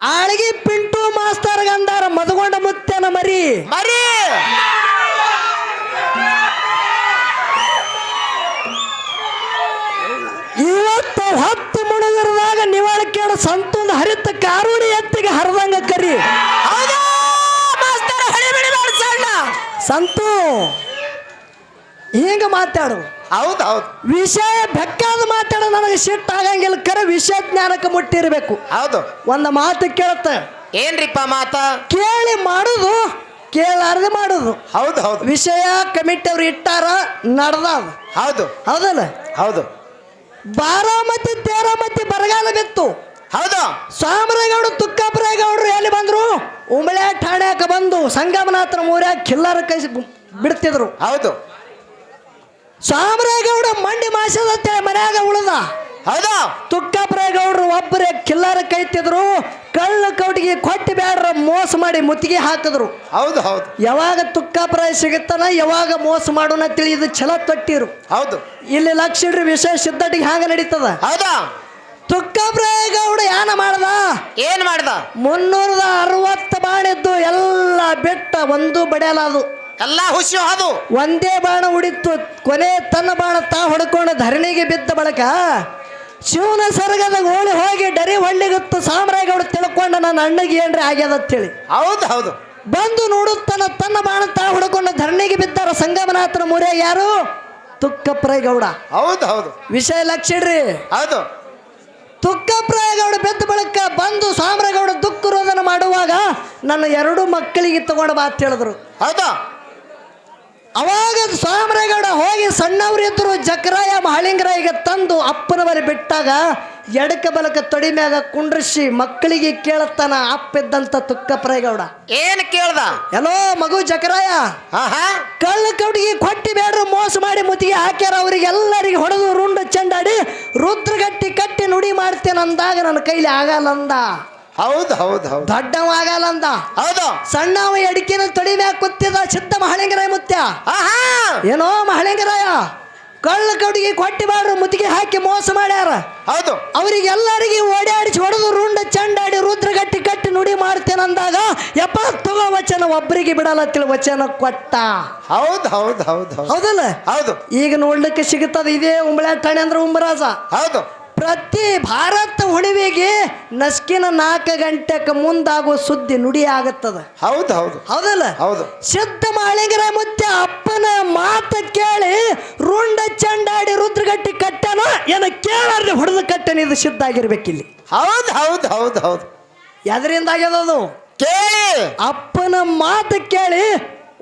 ಆಳ್ಗಿ Pintu master ಗಂಧಾರ ಮದಗೊಂಡ ಮುತ್ಯನ ಮರಿ. ಮರಿ! ಇವತ್ತು ಹತ್ತು ಮುಣಿದಿರದಾಗ ನಿವಾಳ ಕೇಳ ಸಂತೊಂದು ಹರಿತ ಕಾರುಣಿ ಎತ್ತಿಗೆ ಹರಿದಂಗ ಕರಿ. ಸಂತು ಹಿಂಗ ಮಾತಾಡು. ಹೌದು ಹೌದು. ವಿಷಯ ಬೆಕ್ಕಾದ ಮಾತಾಡ ನನಗೆ ಸಿಟ್ಟು ಆಗಂಗಿಲ್ಲ. ಕರೆ ವಿಷಯ ಜ್ಞಾನಕ್ಕೆ ಮುಟ್ಟಿರ್ಬೇಕು. ಹೌದು. ಒಂದು ಮಾತು ಕೇಳುತ್ತೆ. ಏನ್ರಿಪ್ಪ ಮಾತ? ಕೇಳಿ ಮಾಡುದು ಕೇಳಾರ್ದೆ ಮಾಡುದು. ಹೌದು ಹೌದು. ವಿಷಯ ಕಮಿಟಿ ಅವ್ರು ಇಟ್ಟಾರ ನಡ್ದ ಹೌದು. ಹೌದಲ್ಲ? ಹೌದು. ಬಾರಾಮತಿ ತೇರಾಮತಿ ಬರಗಾಲ ಬಿತ್ತು ಹೌದು. ಸಾಮರೇಗೌಡ ತುಕ್ಕಪ್ಪರೇಗೌಡರು ಎಲ್ಲಿ ಬಂದ್ರು? ಉಮಳೆ ಠಾಣ್ಯಾಕ ಬಂದು ಸಂಗಮನಾಥನ ಮೂರ್ಯಾಗ ಕಿಲ್ಲರ ಕೈ ಬಿಡ್ತಿದ್ರು. ಹೌದು. ಸಾಮರೇಗೌಡ ಮಂಡಿ ಮಾಸದ ಅಂತೇಳಿ ಮನ್ಯಾಗ ಉಳದ. ಹೌದಾ? ತುಕ್ಕಪ್ಪರೇಗೌಡರು ಒಬ್ಬರೇ ಕಿಲ್ಲರ ಕೈತಿದ್ರು ಕಳ್ಳ ಕೌಟಿಗೆ ಕೊಟ್ಟಿ ಬ್ಯಾಡ್ರ ಮೋಸ ಮಾಡಿ ಮುತ್ತಿಗೆ ಹಾಕಿದ್ರು. ಹೌದು ಹೌದು. ಯಾವಾಗ ತುಕ್ಕಪ್ರಾಯ ಸಿಗುತ್ತಾನ ಯಾವಾಗ ಮೋಸ ಮಾಡೋಣ ತಿಳಿ ಇದು ಛಲ ತೊಟ್ಟಿರು. ಹೌದು. ಇಲ್ಲಿ ಲಕ್ಷ ಇಡ್ರಿ ವಿಷಯ ಸಿದ್ಧಟಿಗೆ ಹ್ಯಾಂಗ ನಡೀತದ. ಹೌದಾ? ತುಕ್ಕಪ್ಪರೇಗೌಡ ಗೌಡ ಯಾನ ಮಾಡ್ದ? ಏನ್ ಮಾಡ್ದ? ಮುನ್ನೂರದ ಅರವತ್ತು ಬಾಣಿದ್ದು ಎಲ್ಲ ಬೆಟ್ಟ ಒಂದು ಬಡಿಯಲ್ಲ ಅದು ಎಲ್ಲಾ ಹುಸಿ ಅದು ಒಂದೇ ಬಾಣ ಉಡಿತು ಕೊನೆ ತನ್ನ ಬಾಣ ತಾ ಹೊಡ್ಕೊಂಡು ಧರಣಿಗೆ ಬಿದ್ದ ಬಳಕ ಶಿವನ ಸರ್ಗದ ಗೋಳಿ ಹೋಗಿ ಡರಿ ಹೊಳ್ಳಿಗತ್ತು ಸಾಮ್ರಾಯಗೌಡ ತಿಳ್ಕೊಂಡ ನನ್ನ ಅಣ್ಣಗೆ ಏನ್ರಿ ಆಗ್ಯದ ಅಂತೇಳಿ. ಹೌದು ಹೌದು. ಬಂದು ನೋಡುತ್ತಾನ ತನ್ನ ಬಾಣ ತಾ ಹೊಡ್ಕೊಂಡು ಧರಣಿಗೆ ಬಿದ್ದಾರ ಸಂಗಮನಾಥನ ಮೂರೇ ಯಾರು? ತುಕ್ಕಪ್ರಾಯಗೌಡ. ಹೌದು ಹೌದು. ವಿಷಯ ಲಕ್ಷಿಡ್ರಿ. ಹೌದು. ತುಕ್ಕಪ್ರಾಯಗೌಡ ಬೆದ್ದ ಬಳಿಕ ಬಂದು ಸಾಮ್ರಗೌಡ ದುಃಖ ರೋದನ ಮಾಡುವಾಗ ನನ್ನ ಎರಡು ಮಕ್ಕಳಿಗೆ ತಗೊಂಡು ಬಾ ಅಂತ ಹೇಳಿದ್ರು. ಹೌದಾ. ಅವಾಗ ಸಾಮ್ರಾಯಗೌಡ ಹೋಗಿ ಸಣ್ಣವರಿದ್ದರು ಜಕರಾಯ ಮಹಾಲಿಂಗರಾಯಿಗೆ ತಂದು ಅಪ್ಪನ ಬಳಿ ಬಿಟ್ಟಾಗ ಎಡಕ ಬಲಕ ತೊಡಿ ಮ್ಯಾಗ ಕುಂಡ್ರಿಸಿ ಮಕ್ಕಳಿಗೆ ಕೇಳತ್ತಾನ ಅಪ್ಪಿದ್ದಂತ ತುಕ್ಕಪ್ರಾಯಗೌಡ ಏನ್ ಕೇಳ್ದ? ಎಲ್ಲೋ ಮಗು ಜಕರಾಯ ಕಳ್ಳ ಕೌಡಿಗೆ ಕೊಟ್ಟಿ ಬೇಡ್ರ ಮೋಸ ಮಾಡಿ ಮುತ್ತಿಗೆ ಹಾಕ್ಯಾರ ಅವರಿಗೆಲ್ಲರಿಗೆ ಹೊಡೆದು ರುಂಡ ಚೆಂಡಾಡಿ ರುದ್ರಗಟ್ಟಿ ಕಟ್ಟಿ ನುಡಿ ಮಾಡ್ತೇನೆ ಅಂದಾಗ ನನ್ನ ಕೈಲಿ ಆಗಲ್ಲ ಅಂದ ಹೌದು ಹೌದು ಹೌದು. ದೊಡ್ಡವ ಆಗಲ್ಲ ಹೌದು. ಸಣ್ಣವ ಎಡಕಿನ ತೊಡಿ ಮ್ಯಾಗ ಕೂತಿದ ಚಿತ್ತ ಮಹಳಿಂಗರಾಯ ಮುತ್ಯ. ಆಹಾ! ಏನೋ ಮಹಳಿಂಗರಾಯ ಕಳ್ಳ ಕಡುಗಿ ಕೊಟ್ಟಿ ಬಾಡ್ರು ಮುತ್ತಿಗೆ ಹಾಕಿ ಮೋಸ ಮಾಡ್ಯಾರ. ಹೌದು. ಅವರಿಗೆಲ್ಲರಿಗೆ ಓಡಾಡಿಸಿ ಹೊಡೆದು ರುಂಡ ಚಂಡಾಡಿ ರುದ್ರ ಗಟ್ಟಿ ಕಟ್ಟಿ ನುಡಿ ಮಾಡ್ತೇನೆ ಅಂದಾಗ ಯಪ್ಪ ತಗೋ ವಚನ ಒಬ್ಬರಿಗೆ ಬಿಡಲ್ಲ ತಿಳಿ ವಚನ ಕೊಟ್ಟ. ಹೌದು ಹೌದು ಹೌದು ಹೌದು. ಹೌದಲ್ಲ? ಹೌದು. ಈಗ ನೋಡ್ಲಿಕ್ಕೆ ಸಿಗುತ್ತದೆ ಇದೇ ಉಂಬಳ ಠಾಣೆ ಅಂದ್ರೆ ಉಂಬರಾಜ. ಹೌದು. ಪ್ರತಿ ಭಾರತ ಹುಣಿವೆಗೆ ನಸ್ಕಿನ ನಾಲ್ಕು ಗಂಟೆಗೆ ಮುಂದಾಗುವ ಸುದ್ದಿ ನುಡಿ ಆಗುತ್ತದ. ಹೌದು ಹೌದು. ಹೌದಲ್ಲ? ಹೌದು. ಸಿದ್ಧ ಮಾಳಿಂಗರ ಮುತ್ಯ ಅಪ್ಪನ ಮಾತ ಕೇಳಿ ರುಂಡ ಚಂಡಾಡಿ ರುದ್ರಗಟ್ಟಿ ಕಟ್ಟನ ಏನ ಕೇಳಿ ಹೊಡೆದು ಕಟ್ಟನ ಇದು ಸಿದ್ಧ ಆಗಿರ್ಬೇಕಿಲ್ಲಿ. ಹೌದು ಹೌದು ಹೌದು ಹೌದು. ಎದರಿಂದ ಆಗ್ಯದದು ಕೇಳಿ. ಅಪ್ಪನ ಮಾತು ಕೇಳಿ